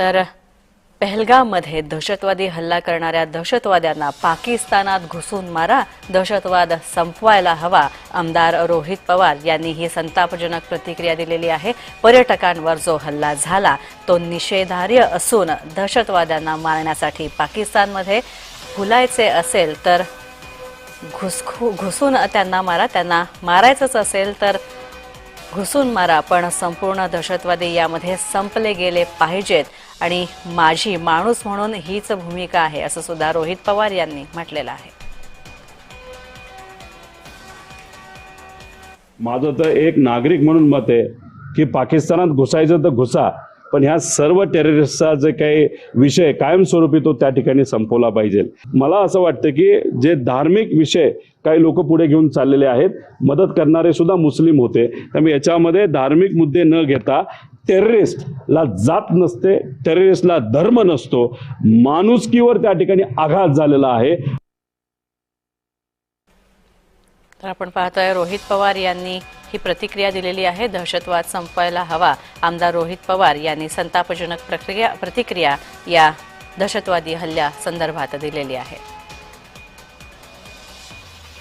तर पहलगाममध्ये दहशतवादी हल्ला करणाऱ्या दहशतवाद्यांना पाकिस्तानात घुसून मारा दहशतवाद संपवायला हवा आमदार रोहित पवार यांनी ही संतापजनक प्रतिक्रिया दिलेली आहे. पर्यटकांवर जो हल्ला झाला तो निषेधार्य असून दहशतवाद्यांना मारण्यासाठी पाकिस्तानमध्ये भुलायचे असेल तर घुसखू घुसून त्यांना मारा त्यांना मारायचंच असेल तर घुसून मारा पण संपूर्ण दहशतवादी यामध्ये संपले गेले पाहिजेत आणि माझी माणूस म्हणून हीच भूमिका आहे असं सुद्धा रोहित पवार यांनी म्हटलेलं आहे. माझं तर एक नागरिक म्हणून मत आहे की पाकिस्तानात घुसायचं तर घुसा पण ह्या सर्व टेररिस्टचा जे काही विषय कायमस्वरूपी तो त्या ठिकाणी संपवला पाहिजे. मला असं वाटतं की जे धार्मिक विषय काही लोक पुढे घेऊन चाललेले आहेत मदत करणारे सुद्धा मुस्लिम होते. त्यामुळे याच्यामध्ये धार्मिक मुद्दे न घेता टेररिस्टला जात नसते टेररिस्टला धर्म नसतो माणुसकीवर त्या ठिकाणी आघात झालेला आहे. तर आपण पाहतोय रोहित पवार यांनी ही प्रतिक्रिया दिलेली आहे. दहशतवाद संपवायला हवा. आमदार रोहित पवार यांनी संतापजनक प्रक्रिया प्रतिक्रिया या दहशतवादी हल्ल्या संदर्भात दिलेली आहे.